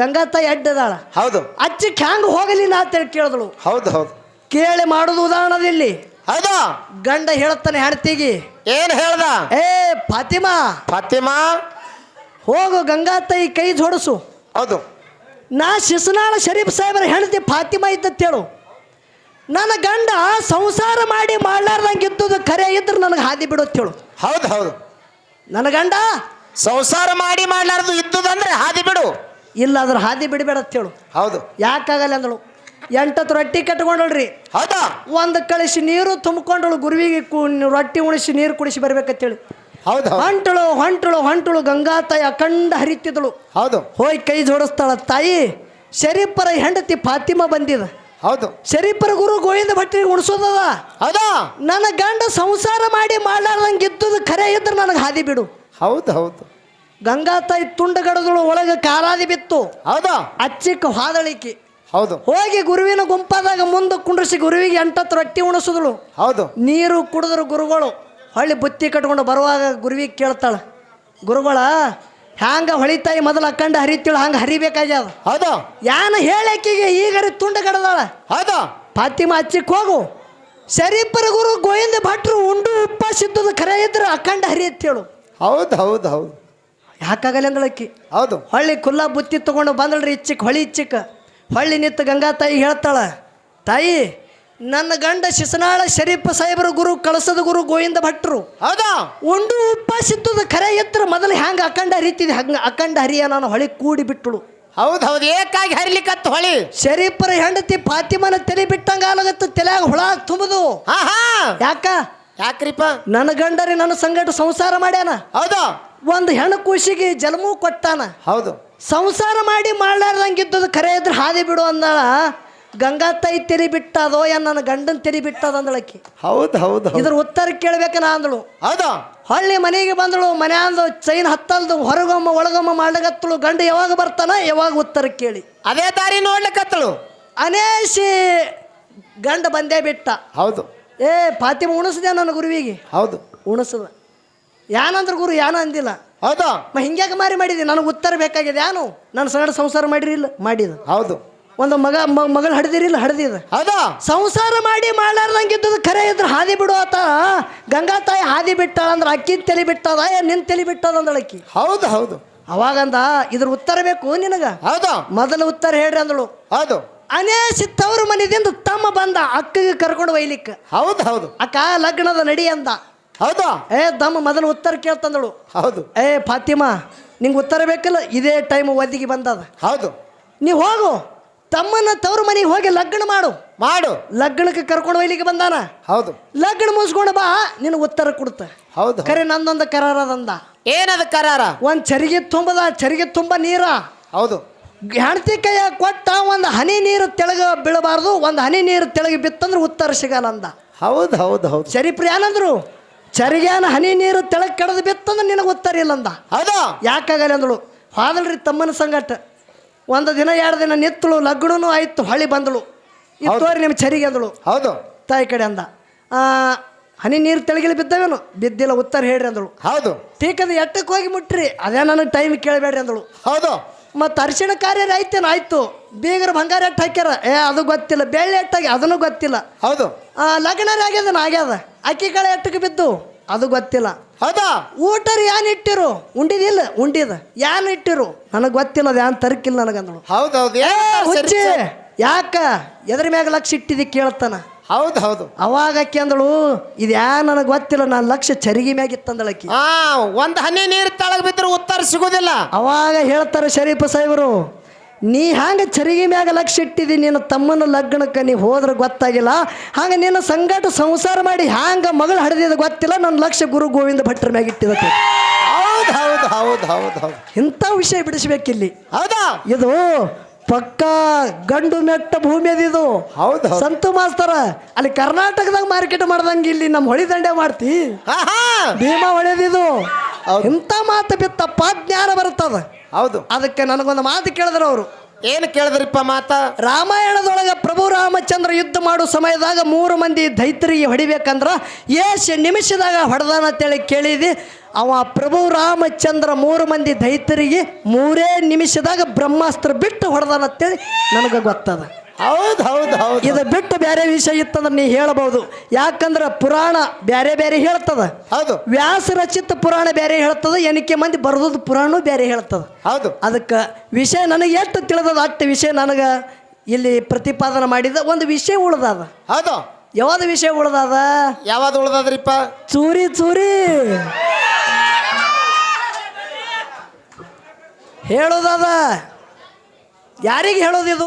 ಗಂಗಾತಾಯಿ ಅಡ್ಡದಾಳ. ಹೌದು. ಅಚ್ಚಕ್ಕೆ ಹ್ಯಾಂಗ ಹೋಗಲಿ ನಾ ಅಂತೇಳಿ ಕೇಳಿದಳು. ಹೌದು ಹೌದು. ಕೇಳಿ ಮಾಡುದು ಉದಾಹರಣದಲ್ಲಿ ಹೌದಾ? ಗಂಡ ಹೇಳ್ತಾನೆ ಹೆಣ್ತಿಗಿ ಏನು ಹೇಳ್ದ? ಏ ಫಾತಿಮಾ ಫಾತಿಮಾ? ಹೋಗು ಗಂಗಾತಾಯಿ ಕೈ ಜೋಡಿಸು. ಹೌದು. ನಾ ಶಿಶುನಾಳ ಶರೀಫ್ ಸಾಹೇಬರ ಹೆಂಡತಿ ಫಾತಿಮಾ ಇದ್ದತ್ತೇಳು ನನ್ನ ಗಂಡ ಸಂಸಾರ ಮಾಡಿ ಮಾಡ್ಲಾರ್ದಂಗೆ ಇದ್ದುದು ಖರೆ ಇದ್ರೆ ನನಗೆ ಹಾದಿ ಬಿಡುತ್ತೇಳು ಹೌದು ಹೌದು. ನನ್ನ ಗಂಡ ಸಂಸಾರ ಮಾಡಿ ಮಾಡ್ಲಾರ್ದು ಇದ್ದುದಂದ್ರೆ ಹಾದಿ ಬಿಡು. ಇಲ್ಲ ಅದ್ರ ಹಾದಿ ಹೇಳು. ಹೌದು. ಯಾಕಾಗಲ್ಲ ಅಂದಳು. ಎಂಟತ್ತು ರೊಟ್ಟಿ ಕಟ್ಕೊಂಡಳ್ರಿ. ಹೌದಾ? ಒಂದು ಕಳಿಸಿ ನೀರು ತುಂಬಿಕೊಂಡಳು ಗುರುವಿಗೆ ಕು ರೊಟ್ಟಿ ಉಣಿಸಿ ನೀರು ಕುಡಿಸಿ ಬರ್ಬೇಕಂತೇಳಿ ಹೌದು ಹೌದು. ಹೊಂಟಳು ಹೊಂಟಳು ಹೊಂಟಳು ಗಂಗಾ ತಾಯಿ ಅಖಂಡ ಹರಿತಿದಳು ಹೌದು. ಹೋಗಿ ಕೈ ಜೋಡಿಸ್ತಾಳ ತಾಯಿ ಶರೀಫರ ಹೆಂಡತಿ ಫಾತಿಮಾ ಬಂದಿದ. ಹೌದು. ಶರೀಫರ ಗುರು ಗೋವಿಂದ ಭಟ್ರಿಗೆ ಉಣಿಸೋದದ. ಹೌದಾ? ನನ್ನ ಗಂಡ ಸಂಸಾರ ಮಾಡಿ ಮಾಡ್ಲಾರ್ದಂಗೆ ಇದ್ದದು ಖರೆ ಇದ್ರೆ ನನಗೆ ಹಾದಿ ಬಿಡು. ಹೌದು ಹೌದು. ಗಂಗಾ ತಾಯಿ ತುಂಡಗಡದಳು ಒಳಗೆ ಕಾಲಾದಿ ಬಿತ್ತು. ಹೌದಾ? ಅಚ್ಚಿಕ್ಕ ಹಾದಳಿಕೆ. ಹೌದು. ಹೋಗಿ ಗುರುವಿನ ಗುಂಪಾದಾಗ ಮುಂದೆ ಕುಂಡ್ರಿಸಿ ಗುರುವಿಗೆ ಎಂಟತ್ತು ರೊಟ್ಟಿ ಉಣಿಸಿದಳು ಹೌದು. ನೀರು ಕುಡಿದ್ರು ಗುರುಗಳು. ಹೊಳ್ಳಿ ಬುತ್ತಿ ಕಟ್ಕೊಂಡು ಬರುವಾಗ ಗುರುವಿಗೆ ಕೇಳ್ತಾಳೆ ಗುರುಗಳ ಹ್ಯಾಂಗ ಹೊಳಿತಾಯಿ ಮೊದಲು ಅಕ್ಕಂಡ ಹರಿತೀಳು ಹಂಗೆ ಹರಿಬೇಕಾಗ್ಯದ? ಹೌದು? ಯಾನ ಹೇಳಕ್ಕಿಗೆ ತುಂಡ ತುಂಡಗಡದಾಳ. ಹೌದು? ಫಾತಿಮಾ ಅಚ್ಚಿಕ್ ಹೋಗು. ಶರೀಫರ ಗುರು ಗೋವಿಂದ ಭಟ್ರು ಉಂಡು ಉಪ್ಪಾಸಿದ್ದದು ಖರೆ ಇದ್ರೆ ಅಖಂಡ ಹರಿಯತ್ತೇಳು ಹೌದು ಹೌದು ಹೌದು. ಯಾಕಾಗಲ್ಲ ಅಂದಳಕ್ಕಿ ಹೌದು. ಹೊಳ್ಳಿ ಕುಲ್ಲ ಬುತ್ತಿ ತಗೊಂಡು ಬಂದಳ್ರಿ ಇಚ್ಚಿಕ್ ಹೊಳಿ ಇಚ್ಚಿಕ್. ಹೊಳ್ಳಿ ನಿಂತು ಗಂಗಾ ತಾಯಿ ಹೇಳ್ತಾಳ ತಾಯಿ ನನ್ನ ಗಂಡ ಶಿಸನಾಳ ಶರೀಫ ಸಾಹೇಬರ ಗುರು ಕಳಸದ ಗುರು ಗೋವಿಂದ ಭಟ್ರು. ಹೌದಾ? ಉಂಡು ಉಪ್ಪಾಸಿದ್ದದು ಖರೆ ಎತ್ತರ ಮೊದಲು ಹ್ಯಾಂಗ ಅಖಂಡ ಹರಿತಿದ್ ಹಂಗ ಅಖಂಡ ಹರಿಯ ನಾನು ಹೊಳಿ ಕೂಡಿ ಬಿಟ್ಟಳು ಹೌದು ಹೌದು. ಏಕಾಗಿ ಹರಿಲಿಕ್ಕತ್ತ ಹೊಳಿ? ಶರೀಫರ ಹೆಂಡತಿ ಪಾತಿಮನ ತಲೆ ಬಿಟ್ಟಂಗ ಆಲಾಗತ್ತ ತಲೆಯಾಗ ಹುಳ ತುಂಬುದು. ಯಾಕ? ಯಾಕ್ರಿಪ್ಪ? ನನ್ನ ಗಂಡರಿ ನನ್ನ ಸಂಗಟ ಸಂಸಾರ ಮಾಡ್ಯಾನ. ಹೌದು? ಒಂದು ಹೆಣ್ಣು ಕೂಸಿಗೆ ಜನ್ಮೂ ಕೊಟ್ಟಾನ. ಹೌದು. ಸಂಸಾರ ಮಾಡಿ ಮಾಡ್ಲಾರ್ದಂಗಿದ್ದದು ಖರೆ ಇದ್ರೆ ಹಾದಿ ಬಿಡು ಅಂದಾಳ. ಗಂಗಾ ತಾಯಿ ತೆರಿ ಬಿಟ್ಟದೋ ಏನ್ ನನ್ನ ಗಂಡನ ತೆರಿ ಬಿಟ್ಟದ ಅಂದಳಕ್ಕಿ ಹೌದು ಹೌದು ಹೌದು. ಇದ್ರ ಉತ್ತರ ಕೇಳ್ಬೇಕನ ಅಂದಳು. ಹೌದು? ಹೊಳ್ಳಿ ಮನೆಗೆ ಬಂದಳು ಮನ್ಯಾಂದು ಚೈನ್ ಹತ್ತಲ್ದು ಹೊರಗೊಮ್ಮ ಒಳಗೊಮ್ಮ ಮಾಡ್ಲಗತ್ತಳು ಗಂಡ ಯಾವಾಗ ಬರ್ತಾನ ಯಾವಾಗ ಉತ್ತರ ಕೇಳಿ. ಅದೇ ದಾರಿ ನೋಡ್ಲಿಕ್ಕತ್ತಳು ಅನೇಶಿ ಗಂಡ ಬಂದೇ ಬಿಟ್ಟ. ಹೌದು. ಏ ಪಾತಿಮ ಉಣಿಸ್ದೆ ನನ್ನ ಗುರುವಿಗೆ. ಹೌದು. ಉಣಿಸದ. ಯಾನಂದ್ರ ಗುರು ಯಾನ ಅಂದಿಲ್ಲ. ಹೌದಾ? ಮ ಹಿಂಗ್ಯಾಕೆ ಮಾರಿ ಮಾಡಿದೆ? ನನಗೆ ಉತ್ತರ ಬೇಕಾಗಿದೆ. ಯಾನು? ನನ್ನ ಸಣ್ಣ ಸಂಸಾರ ಮಾಡಿರಿ ಇಲ್ಲ ಮಾಡಿದ. ಹೌದು. ಒಂದು ಮಗ ಮಗಳು ಹಡ್ದಿರಿಲ್ಲ ಹಡ್ದಿದ. ಹೌದಾ? ಸಂಸಾರ ಮಾಡಿ ಮಾಡ್ಲಾರ್ದಂಗಿದ್ದದು ಖರೆ ಇದ್ರೆ ಹಾದಿ ಬಿಡು ಆತ ಗಂಗಾ ತಾಯಿ ಹಾದಿ ಬಿಟ್ಟಾಳ ಅಂದ್ರೆ ಅಕ್ಕಿ ತಲೆ ಬಿಟ್ಟದ ಏ ನಿನ್ ತಲೆ ಬಿಟ್ಟದ ಅಂದಳು ಅಕ್ಕಿ. ಹೌದು ಹೌದು. ಅವಾಗಂದ ಇದ್ರ ಉತ್ತರ ಬೇಕು ನಿನಗ. ಹೌದಾ? ಮೊದಲು ಉತ್ತರ ಹೇಳ್ರಿ ಅಂದಳು. ಹೌದು. ಅನೇಸಿ ತವರು ಮನೆದಿಂದ ತಮ್ಮ ಬಂದ ಅಕ್ಕಗೆ ಕರ್ಕೊಂಡು ಒಯ್ಲಿಕ್ಕೆ. ಹೌದು ಹೌದು. ಅಕ್ಕ ಲಗ್ನದ ನಡಿ ಅಂದ. ಹೌದು? ಏ ತಮ್ಮ ಮೊದಲು ಉತ್ತರ ಕೇಳ್ತಂದಳು. ಹೌದು. ಏ ಫಾತಿಮಾ ನಿಂಗೆ ಉತ್ತರ ಬೇಕಲ್ಲ? ಇದೇ ಟೈಮ್ ಒದಿಗೆ ಬಂದದ. ಹೌದು. ನೀವು ಹೋಗು. ತಮ್ಮನ ತವ್ರ ಮನೆಗೆ ಹೋಗಿ ಲಗ್ನ ಮಾಡು. ಮಾಡು. ಲಗ್ನಕ್ಕೆ ಕರ್ಕೊಂಡು ಒಯ್ಲಿಕ್ಕೆ ಬಂದಾನ? ಹೌದು. ಲಗ್ನ ಮುಗಿಸ್ಕೊಂಡು ಬಾ ನಿನಗೆ ಉತ್ತರ ಕೊಡ್ತ ಹೌದು ಕರೆ ನಂದೊಂದು ಕರಾರದಂದ ಏನದ ಕರಾರ? ಒಂದು ಚರಿಗೆ ತುಂಬದ ಚರಿಗೆ ತುಂಬ ನೀರ. ಹೌದು. ಹೆಣ್ತಿ ಕೈಯಾಗ ಕೊಟ್ಟ ಒಂದು ಹನಿ ನೀರು ತೆಳಗ ಬೀಳಬಾರ್ದು ಒಂದು ಹನಿ ನೀರು ತೆಳಗೆ ಬಿತ್ತಂದ್ರೆ ಉತ್ತರ ಸಿಗಲ್ಲ ಅಂದ. ಹೌದು ಹೌದು ಹೌದು. ಸರಿ ಪ್ರಿಯಾನಂದ್ರು ಚರಿಗ್ಯಾನ ಹನಿ ನೀರು ತೆಳಗೆ ಕಡದು ಬಿತ್ತಂದ್ರೆ ನಿನಗೆ ಉತ್ತರ ಇಲ್ಲ ಅಂದ. ಹೌದು? ಯಾಕಾಗಲ್ಲ ಅಂದಳು? ಹಾದಲ್ರಿ ತಮ್ಮನ ಸಂಗಟ. ಒಂದು ದಿನ ಎರಡು ದಿನ ನಿತ್ತಳು ಲಗ್ನೂ ಆಯ್ತು ಹೊಳಿ ಬಂದಳು. ಇತ್ತೋರಿ ನಿಮ್ಮ ಚರಿಗೆ ಅಂದಳು. ಹೌದು. ತಾಯಿ ಕಡೆ ಅಂದ. ಆ, ಹನಿ ನೀರು ತೆಳಗಿಲ್ಲ ಬಿದ್ದವೇನು? ಬಿದ್ದಿಲ್ಲ ಉತ್ತರ ಹೇಳ್ರಿ ಅಂದಳು. ಹೌದು. ಟೀಕದ ಎಟ್ಟಕ್ಕೆ ಹೋಗಿ ಮುಟ್ರಿ? ಅದೇ ನನಗೆ ಟೈಮ್ ಕೇಳಬೇಡ್ರಿ ಅಂದಳು. ಹೌದು. ಮತ್ತು ಅರಿಶಿಣ ಕಾರ್ಯ ಐತೇನು ಆಯ್ತು. ಬೀಗರ ಬಂಗಾರ ಎಟ್ಟು ಹಾಕ್ಯಾರ? ಏ ಅದು ಗೊತ್ತಿಲ್ಲ. ಬೆಳ್ಳಿ ಎಟ್ಟಾಗಿ ಅದನ್ನು ಗೊತ್ತಿಲ್ಲ. ಹೌದು. ಆ, ಲಗ್ನ ಆಗ್ಯದನ ಆಗ್ಯದ. ಅಕ್ಕಿ ಕಳೆ ಎಟ್ಟಕ್ಕೆ ಬಿದ್ದು? ಅದು ಗೊತ್ತಿಲ್ಲ. ಹೌದಾ? ಊಟರು ಏನ್ ಇಟ್ಟಿರು? ಉಂಡಿದಿಲ್ಲ ಉಂಡಿದ. ಏನ್ ಇಟ್ಟಿರು? ನನಗೆ ಗೊತ್ತಿಲ್ಲ ಅದು ಏನ್ ತರಕಿಲ್ಲ ನನಗಂದ್ರು ಹೌದೌದು. ಯಾಕ ಎದ್ರ ಮ್ಯಾಗ ಲಕ್ಷ ಇಟ್ಟಿದಿ ಕೇಳ್ತಾನ. ಹೌದು ಹೌದು. ಅವಾಗ ಕೇಂದಳು ಅಂದಳು ಇದು ಯಾ ನನಗೆ ಗೊತ್ತಿಲ್ಲ ನಾನು ಲಕ್ಷ ಚರಿಗೆ ಮ್ಯಾಗ ಇತ್ತಂದಳಕಿ ಆ ಒಂದ್ ಹನಿ ನೀರು ತಳಗ್ ಬಿದ್ರು ಉತ್ತರ ಸಿಗುದಿಲ್ಲ. ಅವಾಗ ಹೇಳ್ತಾರೆ ಶರೀಫ ಸಾಹೇಬರು ನೀ ಹ್ಯಾಂಗ ಚರಿಗೆ ಮ್ಯಾಗ ಲಕ್ಷ ಇಟ್ಟಿದಿ ನಿನ್ನ ತಮ್ಮನ ಲಗ್ನಕ್ಕೆ ನೀ ಹೋದ್ರೆ ಗೊತ್ತಾಗಿಲ್ಲ ಹಂಗ ನಿನ್ನ ಸಂಗಾಟ ಸಂಸಾರ ಮಾಡಿ ಹ್ಯಾಂಗ ಮಗಳು ಹಡದಿದ ಗೊತ್ತಿಲ್ಲ ನನ್ನ ಲಕ್ಷ ಗುರು ಗೋವಿಂದ ಭಟ್ರ ಮ್ಯಾಗ ಇಟ್ಟಿದಕ್ಕೆ ಹೌದು ಹೌದು ಹೌದು ಹೌದು ಹೌದು. ಇಂಥ ವಿಷಯ ಬಿಡಿಸ್ಬೇಕಿಲ್ಲಿ. ಹೌದಾ? ಇದು ಪಕ್ಕ ಗಂಡು ಮೆಟ್ಟ ಭೂಮಿ ಅದಿದು ಹೌದು. ಸಂತು ಮಾಸ್ತರ ಅಲ್ಲಿ ಕರ್ನಾಟಕದಾಗ ಮಾರ್ಕೆಟ್ ಮಾಡ್ದಂಗೆ ಇಲ್ಲಿ ನಮ್ಮ ಹೊಳಿ ದಂಡೆ ಮಾಡ್ತಿ. ಭೀಮಾ ಹೊಳೆದಿದು ಇಂತ ಇಂಥ ಮಾತು ಬಿತ್ತಪ್ಪ ಜ್ಞಾನ ಬರುತ್ತದ. ಹೌದು. ಅದಕ್ಕೆ ನನಗೊಂದು ಮಾತು ಕೇಳಿದ್ರು ಅವರು. ಏನು ಕೇಳಿದ್ರಿಪ್ಪ ಮಾತ? ರಾಮಾಯಣದೊಳಗೆ ಪ್ರಭು ರಾಮಚಂದ್ರ ಯುದ್ಧ ಮಾಡೋ ಸಮಯದಾಗ ಮೂರು ಮಂದಿ ದೈತ್ರಿಗೆ ಹೊಡಿಬೇಕಂದ್ರ ಏಷ್ ನಿಮಿಷದಾಗ ಹೊಡೆದಾನ ಅಂತೇಳಿ ಕೇಳಿದಿ ಅವ ಪ್ರಭು ರಾಮಚಂದ್ರ ಮೂರು ಮಂದಿ ದೈತ್ರಿಗೆ ಮೂರೇ ನಿಮಿಷದಾಗ ಬ್ರಹ್ಮಾಸ್ತ್ರ ಬಿಟ್ಟು ಹೊಡೆದಾನ ಅಂತೇಳಿ ನನಗೆ ಗೊತ್ತದ. ಹೌದು ಹೌದು ಹೌದು. ಇದು ಬಿಟ್ಟು ಬೇರೆ ವಿಷಯ ಇತ್ತಂದ್ರೆ ನೀ ಹೇಳಬಹುದು ಯಾಕಂದ್ರೆ ಪುರಾಣ ಬೇರೆ ಬೇರೆ ಹೇಳ್ತದ. ಹೌದು. ವ್ಯಾಸ ರಚಿತ ಪುರಾಣ ಬೇರೆ ಹೇಳ್ತದ ಎನಿಕೆ ಮಂದಿ ಬರೆದದ್ದು ಪುರಾಣ ಬೇರೆ ಹೇಳ್ತದ. ಹೌದು. ಅದಕ್ಕೆ ವಿಷಯ ನನಗೆ ಎಷ್ಟು ತಿಳಿದದ ಅಷ್ಟು ವಿಷಯ ನನಗೆ ಇಲ್ಲಿ ಪ್ರತಿಪಾದನೆ ಮಾಡಿದ ಒಂದು ವಿಷಯ ಉಳ್ದದ. ಹೌದು. ಯಾವ್ದು ವಿಷಯ ಉಳ್ದದ? ಯಾವ್ದು ಉಳ್ದದ್ರಿಪ್ಪ? ಚೂರಿ ಚೂರಿ. ಹೇಳೋದಾದ. ಯಾರಿಗೆ ಹೇಳೋದಿದು?